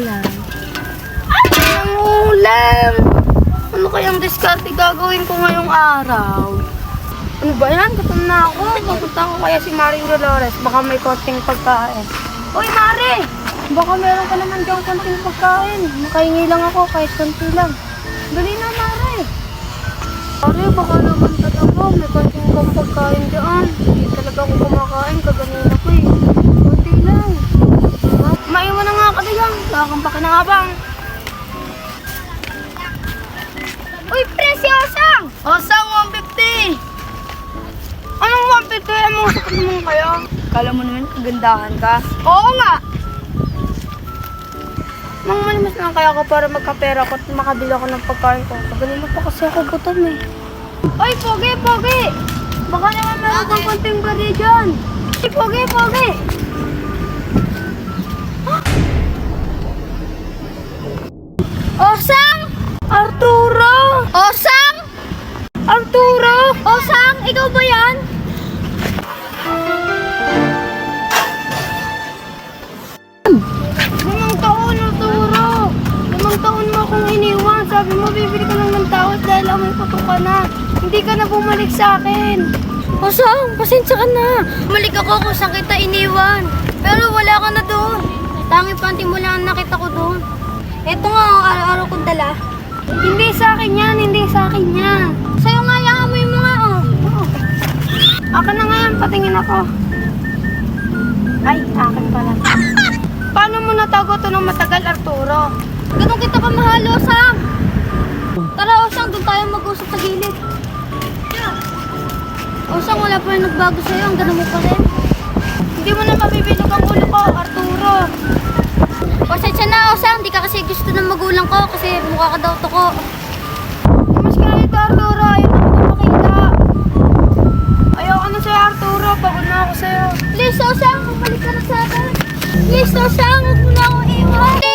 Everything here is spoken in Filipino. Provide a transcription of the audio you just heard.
ulam? Ang ulam! Ano kayang diskarte gagawin ko ngayong araw? Ano ba yan? Gutom na ako. Pupunta ko kaya si Maring Dolores. Baka may konting pagkain. Uy, Mare! Baka meron ka naman diyang konting pagkain. Nakahingi lang ako kahit konti lang. Dali na, Mare. Mare, baka naman talaga may konting kang pagkain dyan. Hindi talaga ako kumakain. Kaganina ko eh. Konti lang. Ma maiwan na nga ka diyan. Wala kang pakinabang. Uy, presyosang! Osang 150! Anong 150? Anong sakit naman kayo? Kala mo naman kagandahan ka? Oo nga! Mang malimas lang kaya ako para magkapera ko at makabili ako ng pagkain ko. Kaganina pa kasi ako gutom eh. Ay, Pogi, Pogi! Baka naman meron kang konting bari dyan. Pogi, Pogi! Ikaw ba yan? Limang taon, Arturo! Limang taon mo akong iniwan. Sabi mo, bibili ka lang ng tawad dahil amoy puto ka na. Hindi ka na bumalik sa akin. Osang, pasensya ka na. Bumalik ako kung saan kita iniwan. Pero wala ka na doon. Tangi panty mo lang ang nakita ko doon. Ito nga, ang araw-araw kong dala. Hindi sa akin yan, Yan, patingin ako. Ay, akin pala. Paano mo natago to ng matagal, Arturo? Ganun kita kamahal, Osang. Tara, Osang, doon tayo mag-usap sa gilid. Osang, wala pa rin nagbago sa'yo. Ang ganun mo pa rin. Hindi mo na mabibilog ang ulo ko, Arturo. Pasensya na, Osang. Di ka kasi gusto ng magulang ko kasi mukha ka daw toko. Mas ka na ito, Arturo. Ayaw na kita makita. Ayaw ka na sa'yo, Arturo. Pagod na ako sa'yo. Please. Bumalik ka na akong iwan.